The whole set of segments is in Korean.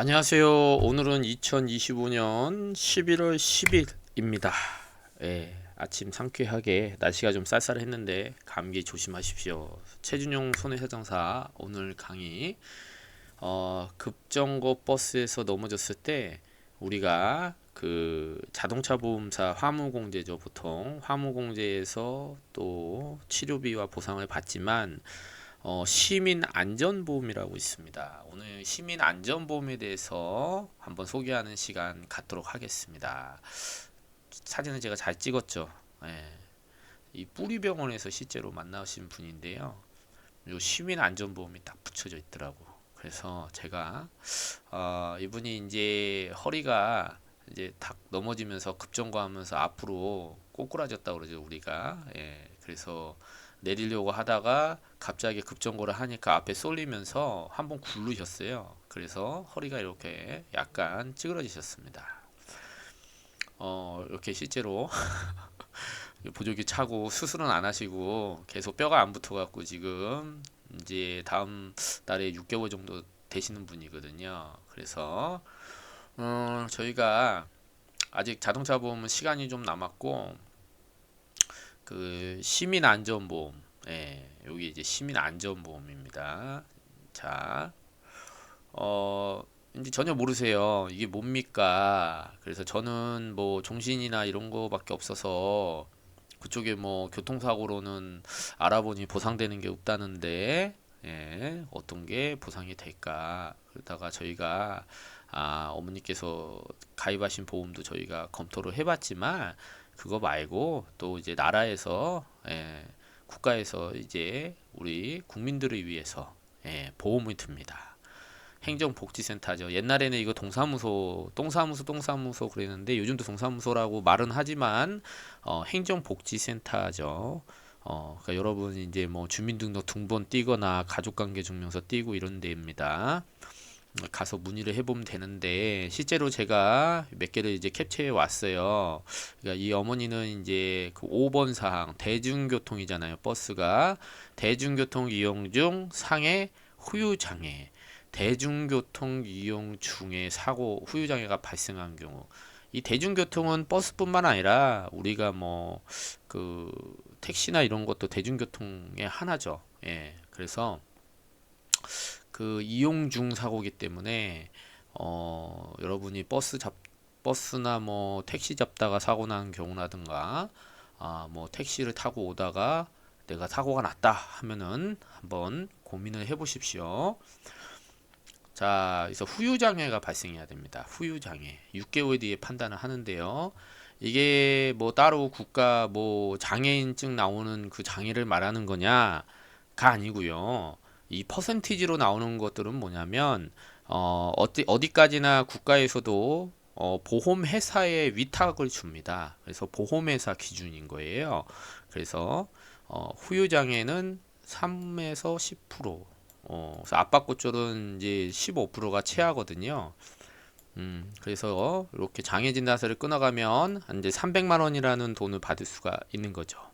안녕하세요. 오늘은 2025년 11월 10일입니다. 예, 아침 상쾌하게 날씨가 좀 쌀쌀했는데 감기 조심하십시오. 최준용 손해사장사 오늘 강의 어, 급정거 버스에서 넘어졌을 때 우리가 그 자동차 보험사 화무공제죠 보통 화무공제에서 또 치료비와 보상을 받지만 어, 시민 안전보험이라고 있습니다. 오늘 시민 안전보험에 대해서 한번 소개하는 시간 갖도록 하겠습니다. 사진을 제가 잘 찍었죠. 예. 이 뿌리병원에서 실제로 만나신 분인데요. 요 시민 안전보험이 딱 붙여져 있더라고. 그래서 제가 어, 이분이 이제 허리가 이제 탁 넘어지면서 급정거하면서 앞으로 꼬꾸라졌다 그러죠 우리가. 예. 그래서 내리려고 하다가 갑자기 급정거를 하니까 앞에 쏠리면서 한번 굴르셨어요. 그래서 허리가 이렇게 약간 찌그러지셨습니다. 어, 이렇게 실제로 보조기 차고 수술은 안 하시고 계속 뼈가 안 붙어 갖고 지금 이제 다음 달에 6개월 정도 되시는 분이거든요. 그래서 어, 저희가 아직 자동차 보험은 시간이 좀 남았고 그 시민 안전보험 예, 여기 이제 시민 안전보험입니다. 자, 어, 이제 전혀 모르세요. 이게 뭡니까? 그래서 저는 뭐 종신이나 이런 거밖에 없어서 그쪽에 뭐 교통사고로는 알아보니 보상되는 게 없다는데, 예, 어떤 게 보상이 될까? 그러다가 저희가 아, 어머니께서 가입하신 보험도 저희가 검토를 해봤지만 그거 말고 또 이제 나라에서 예, 국가에서 이제 우리 국민들을 위해서 예, 보험을 듭니다. 행정복지센터죠. 옛날에는 이거 동사무소, 똥사무소, 똥사무소 그랬는데 요즘도 동사무소라고 말은 하지만 어, 행정복지센터죠. 어, 그러니까 여러분 이제 뭐 주민등록 등본 띄거나 가족관계 증명서 띄고 이런 데입니다. 가서 문의를 해보면 되는데 실제로 제가 몇 개를 이제 캡처해 왔어요. 그러니까 이 어머니는 이제 그 5번 사항 대중교통이잖아요. 버스가 대중교통 이용 중 상해 후유 장애 대중교통 이용 중에 사고 후유 장애가 발생한 경우 이 대중교통은 버스뿐만 아니라 우리가 뭐 그 택시나 이런 것도 대중교통의 하나죠. 예. 그래서 그 이용 중 사고기 때문에 어 여러분이 버스 잡 버스나 뭐 택시 잡다가 사고 난 경우라든가 아뭐 택시를 타고 오다가 내가 사고가 났다 하면은 한번 고민을 해 보십시오. 자, 그래서 후유 장애가 발생해야 됩니다. 후유 장애. 6개월 뒤에 판단을 하는데요. 이게 뭐 따로 국가 뭐 장애인증 나오는 그 장애를 말하는 거냐가 아니고요. 이 퍼센티지로 나오는 것들은 뭐냐면 어, 어디 어디까지나 국가에서도 어, 보험회사에 위탁을 줍니다. 그래서 보험회사 기준인 거예요. 그래서 어, 후유장애는 3에서 10%, 어, 그래서 압박고절은 이제 15%가 최하거든요. 음, 그래서 이렇게 장애 진단서를 끊어가면 이제 300만 원이라는 돈을 받을 수가 있는 거죠.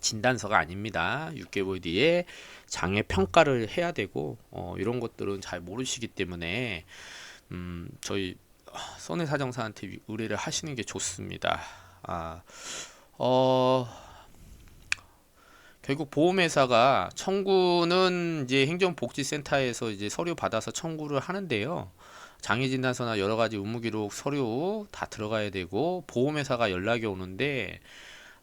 진단서가 아닙니다. 6개월 뒤에 장애 평가를 해야 되고 어, 이런 것들은 잘 모르시기 때문에 음, 저희 손해 사정사한테 의뢰를 하시는 게 좋습니다. 아, 어, 결국 보험회사가 청구는 이제 행정복지센터에서 이제 서류 받아서 청구를 하는데요. 장애 진단서나 여러 가지 의무 기록 서류 다 들어가야 되고 보험회사가 연락이 오는데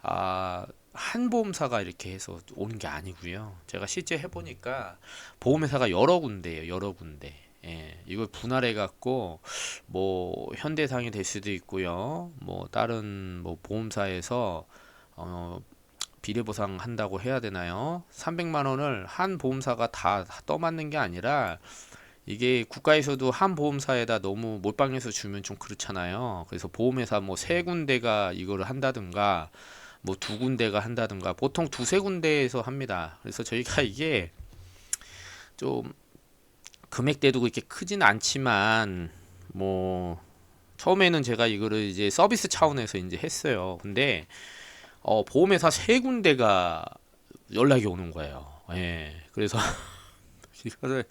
아, 한 보험사가 이렇게 해서 오는 게 아니고요. 제가 실제 해보니까 보험회사가 여러 군데예요. 여러 군데. 예, 이걸 분할해 갖고 뭐 현대상이 될 수도 있고요. 뭐 다른 뭐 보험사에서 어 비례 보상 한다고 해야 되나요? 300만 원을 한 보험사가 다 떠맞는 게 아니라 이게 국가에서도 한 보험사에다 너무 몰빵해서 주면 좀 그렇잖아요. 그래서 보험회사 뭐 세 군데가 이거를 한다든가 뭐 두 군데가 한다든가 보통 두세 군데에서 합니다. 그래서 저희가 이게 좀 금액대도 그렇게 크진 않지만 뭐 처음에는 제가 이거를 이제 서비스 차원에서 이제 했어요. 근데 어 보험회사 세 군데가 연락이 오는 거예요. 예. 그래서 이거를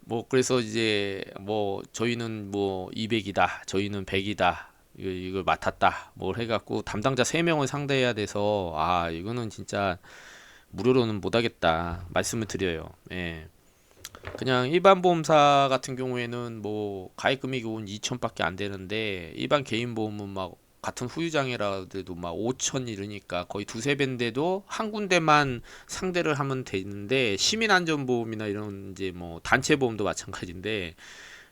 뭐 그래서 이제 뭐 저희는 뭐 200이다. 저희는 100이다. 이거 이걸 맡았다. 뭘 해갖고 담당자 3명을 상대해야 돼서 아 이거는 진짜 무료로는 못하겠다 말씀을 드려요. 예. 그냥 일반 보험사 같은 경우에는 뭐 가입 금액이 온 2천밖에 안 되는데 일반 개인 보험은 막 같은 후유장애라도 막 5천 이르니까 거의 두세 배인데도 한 군데만 상대를 하면 되는데 시민안전보험이나 이런 이제 뭐 단체 보험도 마찬가지인데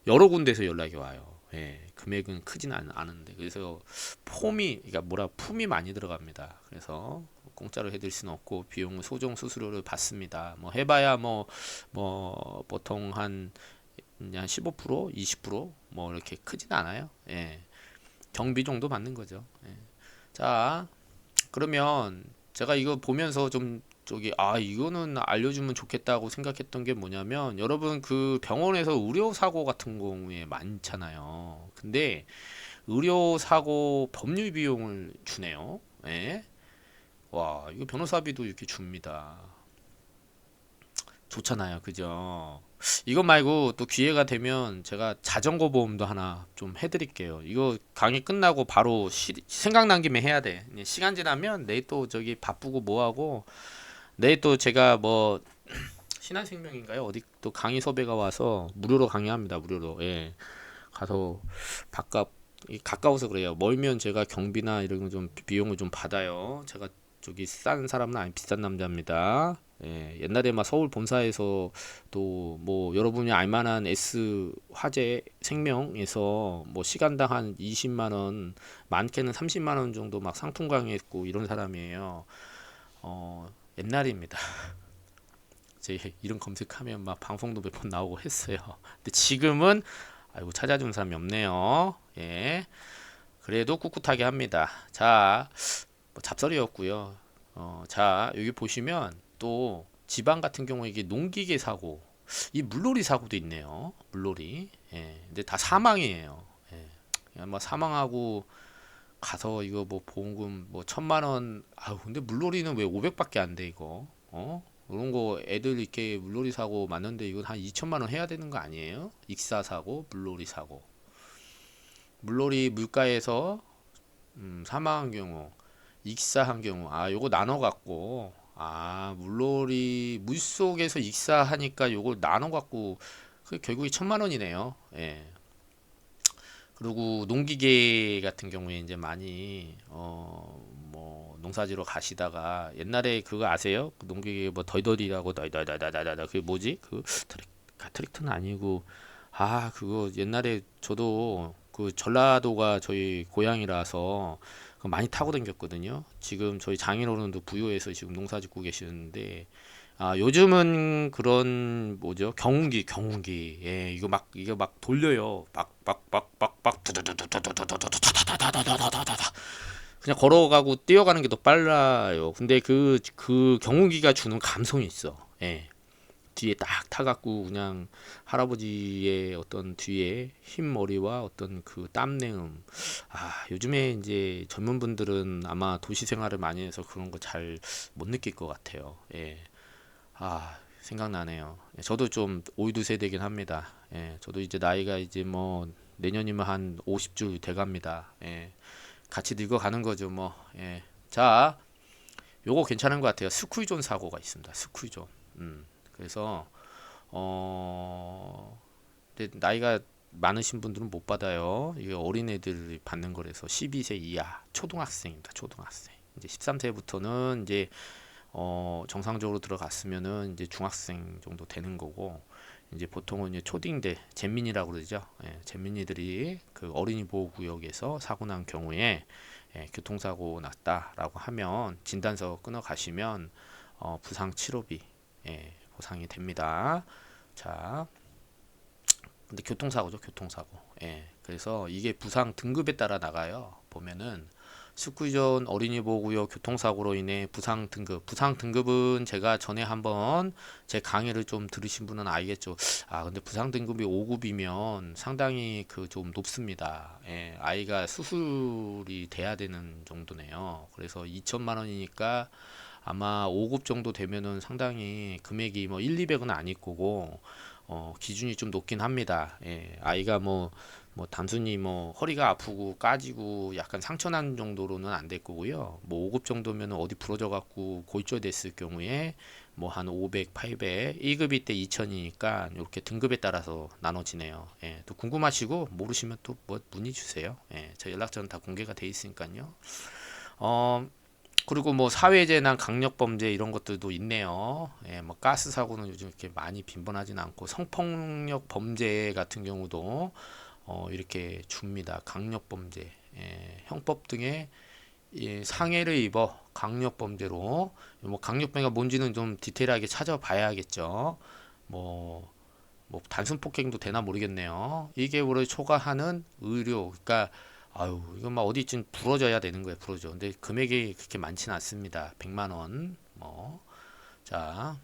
여러 군데서 연락이 와요. 예, 금액은 크진 않, 않은데 그래서 폼이 그러니까 뭐라 품이 많이 들어갑니다. 그래서 공짜로 해드릴 수는 없고 비용은 소정 수수료를 받습니다. 뭐 해봐야 뭐뭐 보통 한 그냥 15% 20%뭐 이렇게 크진 않아요. 예. 경비 정도 받는 거죠. 예. 자, 그러면 제가 이거 보면서 좀 저기 아 이거는 알려주면 좋겠다고 생각했던 게 뭐냐면 여러분 그 병원에서 의료 사고 같은 경우에 많잖아요. 근데 의료 사고 법률 비용을 주네요. 예. 와 이거 변호사비도 이렇게 줍니다. 좋잖아요, 그죠? 이것 말고 또 기회가 되면 제가 자전거 보험도 하나 좀 해드릴게요. 이거 강의 끝나고 바로 시, 생각난 김에 해야 돼. 이제 시간 지나면 내일 또 저기 바쁘고 뭐하고 내일 또 제가 뭐 신한생명인가요? 어디 또 강의 섭외가 와서 무료로 강의합니다. 무료로. 예. 가서 바깥 이 가까워서 그래요. 멀면 제가 경비나 이런 거 좀 비용을 좀 받아요. 제가 저기 싼 사람은 아니 비싼 남자입니다. 예, 옛날에 막 서울 본사에서 또 뭐 여러분이 알만한 S 화재 생명에서 뭐 시간당 한 20만 원, 많게는 30만 원 정도 막 상품 강의했고 이런 사람이에요. 어, 옛날입니다. 제 이름 검색하면 막 방송도 몇 번 나오고 했어요. 근데 지금은 아이고 찾아준 사람이 없네요. 예. 그래도 꿋꿋하게 합니다. 자, 뭐 잡설이었고요. 어, 자, 여기 보시면 또 지방 같은 경우에 이게 농기계 사고, 이 물놀이 사고도 있네요. 물놀이. 예. 근데 다 사망이에요. 예. 그냥 뭐 사망하고 가서 이거 뭐 보험금 뭐 천만 원. 아우 근데 물놀이는 왜 500밖에 안 돼 이거? 어? 이런 거 애들 이렇게 물놀이 사고 맞는데 이거 한 2천만 원 해야 되는 거 아니에요? 익사 사고, 물놀이 사고. 물놀이 물가에서 음, 사망한 경우, 익사한 경우, 아 요거 나눠 갖고 아 물놀이 물 속에서 익사하니까 요걸 나눠 갖고 그 결국에 천만 원이네요. 예. 그리고 농기계 같은 경우에 이제 많이 어 뭐 농사지러 가시다가 옛날에 그거 아세요? 그 농기계 뭐 덜덜이라고 덜덜덜덜덜 그게 뭐지? 그 트랙 아, 트랙터는 아니고 아 그거 옛날에 저도 그 전라도가 저희 고향이라서 많이 타고 다녔거든요. 지금 저희 장인어른도 부여해서 지금 농사 짓고 계시는데 아 요즘은 그런 뭐죠? 경운기 경운기 예 이거 막 이거 막 돌려요. 막 막 막막 막 그냥 걸어가고 뛰어가는 게 더 빨라요. 근데 그 그 경운기가 주는 감성이 있어. 예. 뒤에 딱 타갖고 그냥 할아버지의 어떤 뒤에 흰 머리와 어떤 그 땀내음. 아, 요즘에 이제 젊은 분들은 아마 도시 생활을 많이 해서 그런 거 잘 못 느낄 것 같아요. 예. 아, 생각나네요. 예, 저도 좀 올드 세대긴 합니다. 예, 저도 이제 나이가 이제 뭐 내년이면 한 50줄 돼갑니다. 예, 같이 늙어가는 거죠, 뭐. 예. 자, 요거 괜찮은 것 같아요. 스쿠이존 사고가 있습니다. 스쿠이존. 음. 그래서 어 근데 나이가 많으신 분들은 못 받아요. 이게 어린애들이 받는 거라서 12세 이하 초등학생입니다. 초등학생. 이제 13세부터는 이제 어 정상적으로 들어갔으면은 이제 중학생 정도 되는 거고 이제 보통은 이제 초딩들 잼민이라고 그러죠. 예, 잼민이들이 그 어린이 보호 구역에서 사고 난 경우에 예, 교통사고 났다라고 하면 진단서 끊어 가시면 어, 부상 치료비 예, 보상이 됩니다. 자, 근데 교통사고죠, 교통사고. 예, 그래서 이게 부상 등급에 따라 나가요. 보면은 스쿠이존 어린이 보호구역 교통사고로 인해 부상 등급. 부상 등급은 제가 전에 한번 제 강의를 좀 들으신 분은 알겠죠. 아, 근데 부상 등급이 5급이면 상당히 그 좀 높습니다. 예, 아이가 수술이 돼야 되는 정도네요. 그래서 2천만 원이니까 아마 5급 정도 되면은 상당히 금액이 뭐 1, 200은 아닐 거고 어, 기준이 좀 높긴 합니다. 예, 아이가 뭐, 뭐 단순히 뭐 허리가 아프고 까지고 약간 상처 난 정도로는 안 될 거고요. 뭐 5급 정도면 어디 부러져 갖고 골절 됐을 경우에 뭐 한 500, 800, 1급이 때 2000이니까 이렇게 등급에 따라서 나눠지네요. 예, 또 궁금하시고 모르시면 또 뭐 문의 주세요. 예, 저 연락처는 다 공개가 돼 있으니까요. 어, 그리고 뭐 사회재난, 강력범죄 이런 것들도 있네요. 예, 뭐 가스 사고는 요즘 이렇게 많이 빈번하진 않고 성폭력 범죄 같은 경우도 어, 이렇게 줍니다. 강력범죄, 예, 형법 등의 예, 상해를 입어 강력범죄로 뭐 강력범죄가 뭔지는 좀 디테일하게 찾아봐야겠죠. 뭐, 뭐 단순 폭행도 되나 모르겠네요. 2개월을 초과하는 의료, 그러니까 아유 이건 막 어디쯤 부러져야 되는 거예요, 부러져. 근데 금액이 그렇게 많지는 않습니다. 100만 원, 뭐, 자,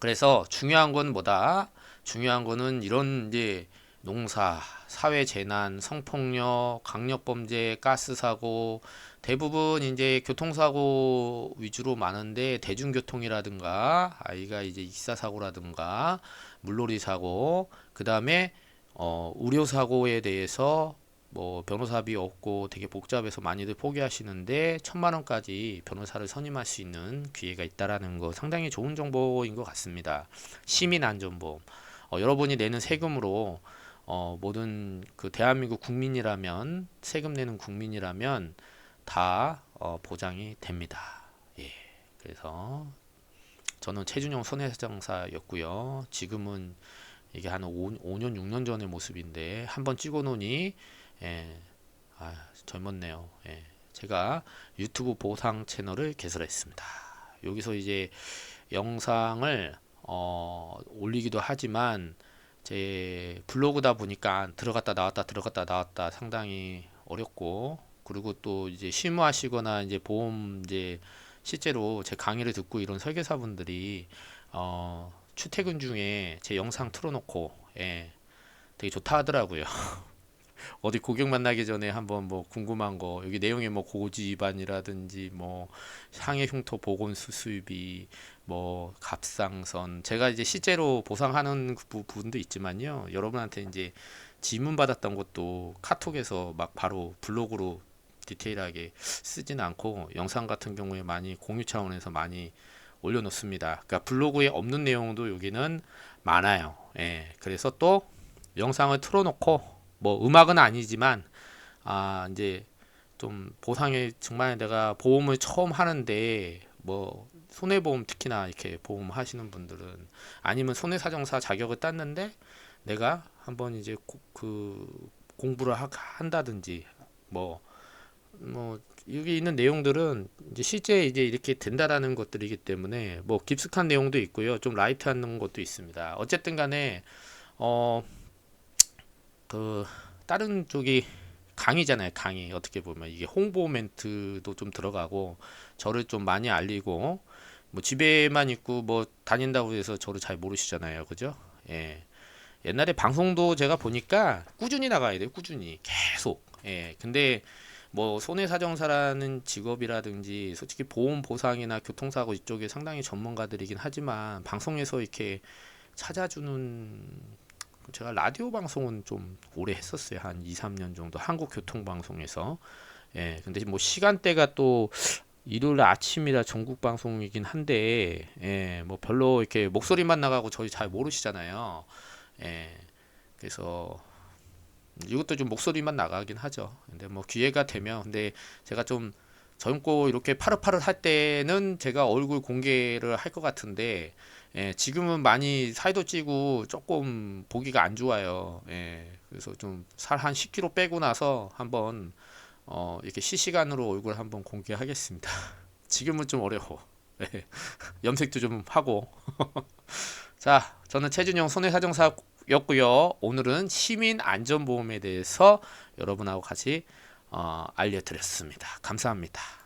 그래서 중요한 건 뭐다? 중요한 거는 이런 이제 농사, 사회 재난, 성폭력, 강력범죄, 가스 사고 대부분 이제 교통사고 위주로 많은데 대중교통이라든가 아이가 이제 익사 사고라든가 물놀이 사고 그 다음에 어 의료 사고에 대해서 뭐 변호사비 없고 되게 복잡해서 많이들 포기하시는데 천만 원까지 변호사를 선임할 수 있는 기회가 있다라는 거 상당히 좋은 정보인 것 같습니다. 시민 안전보험 어, 여러분이 내는 세금으로 어, 모든 그 대한민국 국민이라면 세금 내는 국민이라면 다 어, 보장이 됩니다. 예. 그래서 저는 최준용 손해장사였고요. 지금은 이게 한 5, 5년 6년 전의 모습인데 한번 찍어 놓으니 예. 아, 젊었네요. 예. 제가 유튜브 보상 채널을 개설했습니다. 여기서 이제 영상을 어, 올리기도 하지만 제 블로그다 보니까 들어갔다 나왔다 들어갔다 나왔다 상당히 어렵고 그리고 또 이제 실무하시거나 이제 보험 이제 실제로 제 강의를 듣고 이런 설계사분들이 어 출퇴근 중에 제 영상 틀어놓고 예 되게 좋다 하더라고요. 어디 고객 만나기 전에 한번 뭐 궁금한 거 여기 내용에 뭐 고지 위반이라든지 뭐 상해 흉터 보건 수수비 뭐 갑상선 제가 이제 실제로 보상하는 부분도 있지만요 여러분한테 이제 질문 받았던 것도 카톡에서 막 바로 블로그로 디테일하게 쓰진 않고 영상 같은 경우에 많이 공유 차원에서 많이 올려놓습니다. 그러니까 블로그에 없는 내용도 여기는 많아요. 예, 그래서 또 영상을 틀어놓고 뭐 음악은 아니지만 아 이제 좀 보상에 정말 내가 보험을 처음 하는데 뭐 손해보험 특히나 이렇게 보험 하시는 분들은 아니면 손해사정사 자격을 땄는데 내가 한번 이제 고- 그 공부를 하- 한다든지 뭐뭐 여기 있는 내용들은 이제 실제 이제 이렇게 된다라는 것들이기 때문에 뭐 깊숙한 내용도 있고요. 좀 라이트한 것도 있습니다. 어쨌든 간에 어 그 다른 쪽이 강의잖아요. 강의 어떻게 보면 이게 홍보 멘트도 좀 들어가고 저를 좀 많이 알리고 뭐 집에만 있고 뭐 다닌다고 해서 저를 잘 모르시잖아요. 그죠? 예. 옛날에 방송도 제가 보니까 꾸준히 나가야 돼요. 꾸준히 계속. 예. 근데 뭐 손해사정사라는 직업이라든지 솔직히 보험 보상이나 교통사고 이쪽에 상당히 전문가들이긴 하지만 방송에서 이렇게 찾아주는 제가 라디오 방송은 좀 오래 했었어요. 한 2, 3년 정도 한국 교통 방송에서. 예. 근데 뭐 시간대가 또 일요일 아침이라 전국 방송이긴 한데 예. 뭐 별로 이렇게 목소리만 나가고 저희 잘 모르시잖아요. 예. 그래서 이것도 좀 목소리만 나가긴 하죠. 근데 뭐 기회가 되면 근데 제가 좀 젊고 이렇게 파릇파릇 할 때는 제가 얼굴 공개를 할 것 같은데 예, 지금은 많이 살도 찌고 조금 보기가 안 좋아요. 예, 그래서 좀 살 한 10kg 빼고 나서 한번 어, 이렇게 실시간으로 얼굴 한번 공개하겠습니다. 지금은 좀 어려워. 예, 염색도 좀 하고. 자, 저는 최준영 손해사정사였고요. 오늘은 시민 안전보험에 대해서 여러분하고 같이 어, 알려드렸습니다. 감사합니다.